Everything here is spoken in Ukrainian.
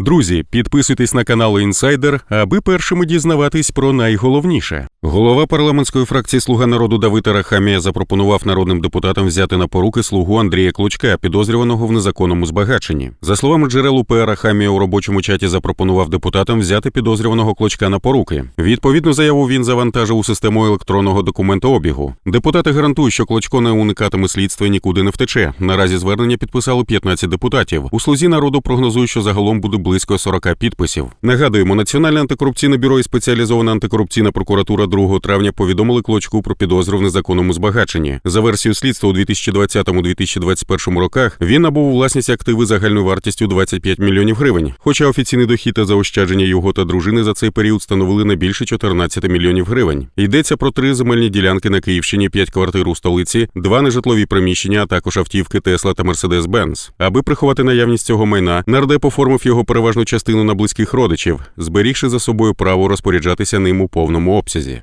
Друзі, підписуйтесь на канал Інсайдер, аби першими дізнаватись про найголовніше. Голова парламентської фракції Слуга народу Давид Арахамія запропонував народним депутатам взяти на поруки слугу Андрія Клочка, підозрюваного в незаконному збагаченні. За словами джерел УП Арахамія у робочому чаті запропонував депутатам взяти підозрюваного клочка на поруки. Відповідну заяву він завантажив у систему електронного документообігу. Депутати гарантують, що Клочко не уникатиме слідства і нікуди не втече. Наразі звернення підписали 15 депутатів. У слузі народу прогнозують, що загалом буде близько 40 підписів. Нагадуємо, Національне антикорупційне бюро і спеціалізована антикорупційна прокуратура 2 травня повідомили Клочку про підозру в незаконному збагаченні. За версією слідства у 2020-2021 роках він набув у власність активи загальною вартістю 25 мільйонів гривень. Хоча офіційний дохід та заощадження його та дружини за цей період становили не більше 14 мільйонів гривень. Йдеться про три земельні ділянки на Київщині, п'ять квартир у столиці, два нежитлові приміщення, а також автівки Тесла та Мерседес Бенз. Аби приховати наявність цього майна, нардеп оформив його переважну частину на близьких родичів, зберігши за собою право розпоряджатися ним у повному обсязі.